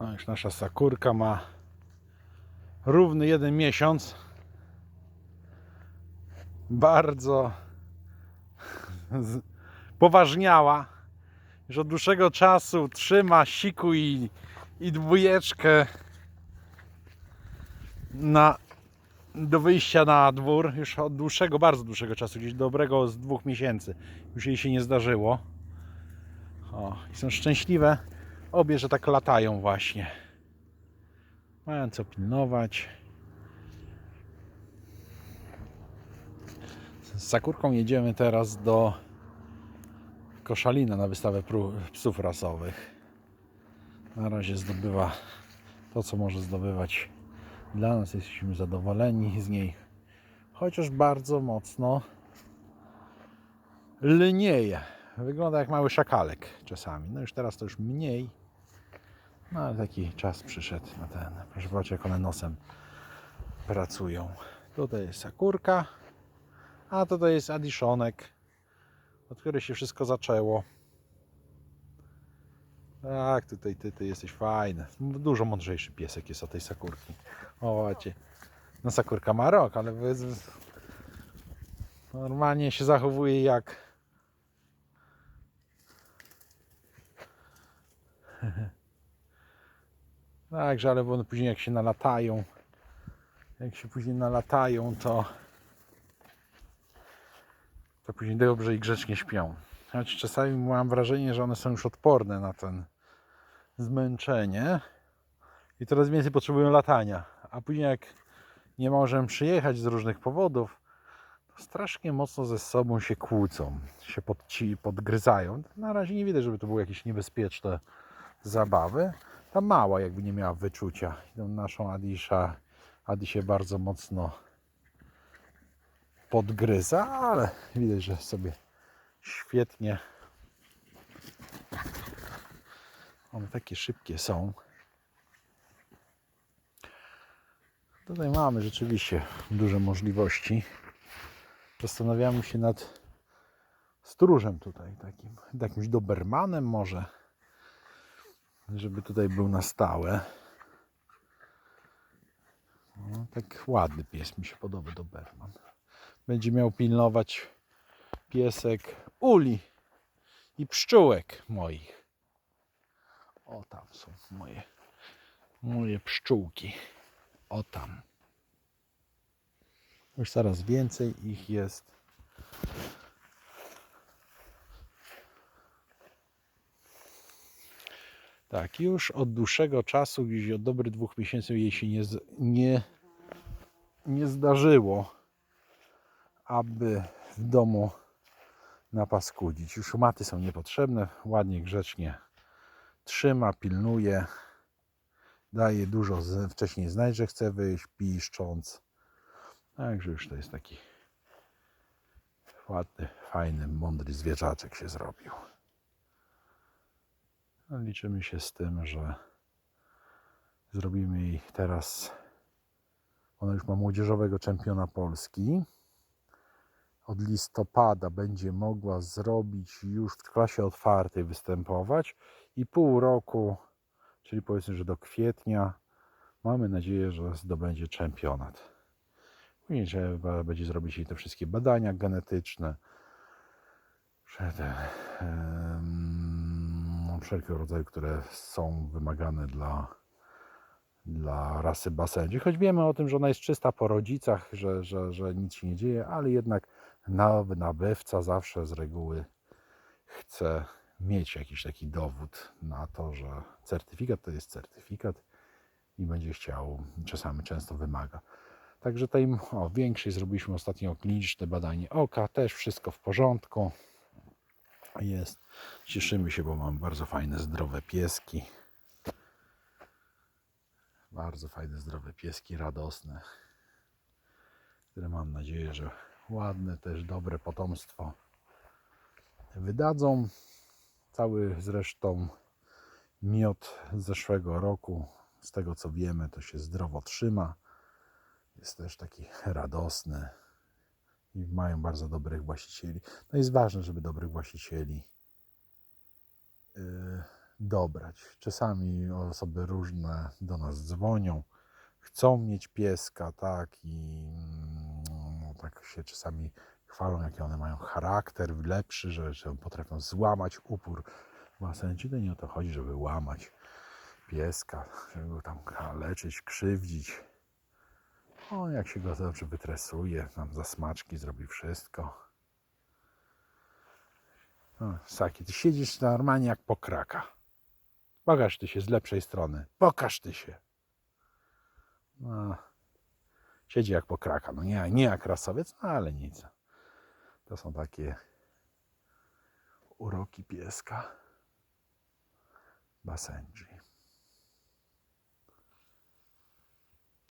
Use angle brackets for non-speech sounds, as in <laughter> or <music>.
No już nasza sakurka ma równy jeden miesiąc. Bardzo <laughs> poważniała. Już od dłuższego czasu trzyma siku i, i dwójeczkę na, do wyjścia na dwór. Już od dłuższego, bardzo dłuższego czasu, gdzieś dobrego z dwóch miesięcy. Już jej się nie zdarzyło. O, i są szczęśliwe obie, że tak latają właśnie. Mają co pilnować. Z Sakurką jedziemy teraz do Koszalina na wystawę psów rasowych. Na razie zdobywa to, co może zdobywać dla nas. Jesteśmy zadowoleni z niej. Chociaż bardzo mocno lnieje. Wygląda jak mały szakalek czasami. No już teraz to już mniej. No ale taki czas przyszedł na ten. Proszę zobaczyć jak one nosem pracują. Tutaj jest sakurka, a tutaj jest adiszonek, od której się wszystko zaczęło. Tak, tutaj ty, ty jesteś fajny. Dużo mądrzejszy piesek jest od tej sakurki. O, łacie. No sakurka ma rok, ale wy... normalnie się zachowuje jak <laughs> Także, ale one później jak się nalatają, jak się później nalatają, to to później dobrze i grzecznie śpią. Choć czasami mam wrażenie, że one są już odporne na ten zmęczenie i coraz więcej potrzebują latania. A później jak nie możemy przyjechać z różnych powodów, to strasznie mocno ze sobą się kłócą, się podci, podgryzają. Na razie nie widać, żeby to były jakieś niebezpieczne zabawy. Ta mała jakby nie miała wyczucia. Tą naszą Adisza, Adi się bardzo mocno podgryza, ale widać, że sobie świetnie. One takie szybkie są. Tutaj mamy rzeczywiście duże możliwości. Zastanawiamy się nad stróżem tutaj, takim, jakimś dobermanem może żeby tutaj był na stałe. No, tak ładny pies mi się podoba Doberman. Będzie miał pilnować piesek uli i pszczółek moich. O tam są moje moje pszczółki. O tam. Już coraz więcej ich jest. Tak, już od dłuższego czasu, gdzieś od dobrych dwóch miesięcy jej się nie, nie, nie zdarzyło, aby w domu napaskudzić. Już maty są niepotrzebne, ładnie, grzecznie trzyma, pilnuje, daje dużo, z- wcześniej znać, że chce wyjść, piszcząc. Także już to jest taki ładny, fajny, mądry zwierzaczek się zrobił. Liczymy się z tym, że zrobimy jej teraz. Ona już ma młodzieżowego czempiona Polski. Od listopada będzie mogła zrobić już w klasie otwartej występować i pół roku, czyli powiedzmy, że do kwietnia, mamy nadzieję, że zdobędzie czempionat. Później trzeba będzie zrobić jej te wszystkie badania genetyczne. Przed, em, wszelkiego rodzaju, które są wymagane dla, dla rasy basendzie. Choć wiemy o tym, że ona jest czysta po rodzicach, że, że, że nic się nie dzieje, ale jednak nabywca zawsze z reguły chce mieć jakiś taki dowód na to, że certyfikat to jest certyfikat i będzie chciał, czasami często wymaga. Także tej o, większej zrobiliśmy ostatnio kliniczne badanie oka, też wszystko w porządku jest. Cieszymy się, bo mam bardzo fajne, zdrowe pieski. Bardzo fajne, zdrowe pieski, radosne, które mam nadzieję, że ładne, też dobre potomstwo wydadzą. Cały zresztą miod z zeszłego roku, z tego co wiemy, to się zdrowo trzyma. Jest też taki radosny i mają bardzo dobrych właścicieli. No jest ważne, żeby dobrych właścicieli yy, dobrać. Czasami osoby różne do nas dzwonią, chcą mieć pieska, tak, i mm, tak się czasami chwalą, jaki one mają charakter lepszy, że, że potrafią złamać upór basenie. To nie o to chodzi, żeby łamać pieska, żeby go tam leczyć, krzywdzić. O, jak się go dobrze wytresuje, tam za smaczki zrobi wszystko. O, Saki, ty siedzisz normalnie jak pokraka. Pokaż ty się z lepszej strony. Pokaż ty się. No, siedzi jak pokraka. No nie, nie jak rasowiec, no ale nic. To są takie uroki pieska. Basenji.